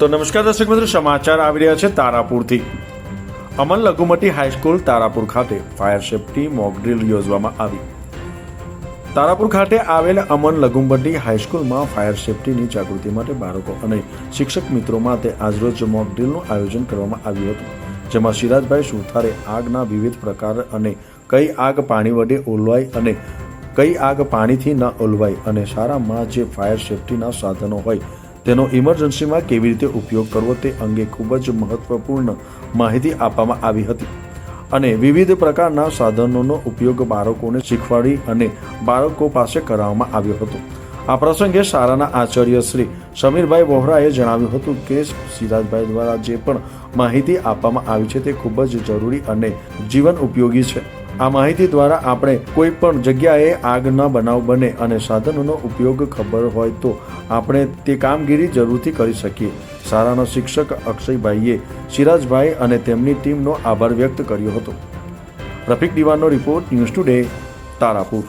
તો નમસ્કાર દર્શક મિત્રો, સમાચાર આવી રહ્યા છે તારાપુરથી. અમન લઘુમતી હાઈસ્કૂલ તારાપુર ખાતે ફાયર સેફટી મોક ડ્રીલ યોજવામાં આવી. તારાપુર ખાતે આવેલ અમન લઘુમતી હાઈસ્કૂલમાં ફાયર સેફટીની જાગૃતિ માટે બાળકો અને શિક્ષક મિત્રો માટે આજરોજ મોક ડ્રીલનું આયોજન કરવામાં આવ્યું હતું, જેમાં સિરાજભાઈ સુથારે આગના વિવિધ પ્રકાર અને કઈ આગ પાણી વડે ઓલવાય અને કઈ આગ પાણીથી ન ઓલવાય અને શાળામાં જે ફાયર સેફટીના સાધનો હોય તેનો ઇમરજન્સીમાં કેવી રીતે ઉપયોગ કરવો તે અંગે ખૂબ જ મહત્વપૂર્ણ માહિતી આપવામાં આવી હતી. અને વિવિધ પ્રકારના સાધનોનો ઉપયોગ બાળકોને શીખવાડી અને બાળકો પાસે કરાવવામાં આવ્યો હતો. આ પ્રસંગે શાળાના આચાર્ય શ્રી સમીરભાઈ વોહરાએ જણાવ્યું હતું કે સિરાજભાઈ દ્વારા જે પણ માહિતી આપવામાં આવી છે તે ખૂબ જ જરૂરી અને જીવન ઉપયોગી છે. આ માહિતી દ્વારા આપણે કોઈ પણ જગ્યાએ આગના બનાવ બને અને સાધનોનો ઉપયોગ ખબર હોય તો આપણે તે કામગીરી જરૂરથી કરી શકીએ. શાળાના શિક્ષક અક્ષયભાઈએ સિરાજભાઈ અને તેમની ટીમનો આભાર વ્યક્ત કર્યો હતો. રફીક દિવાનો રિપોર્ટ ન્યૂઝ ટુડે, તારાપુર.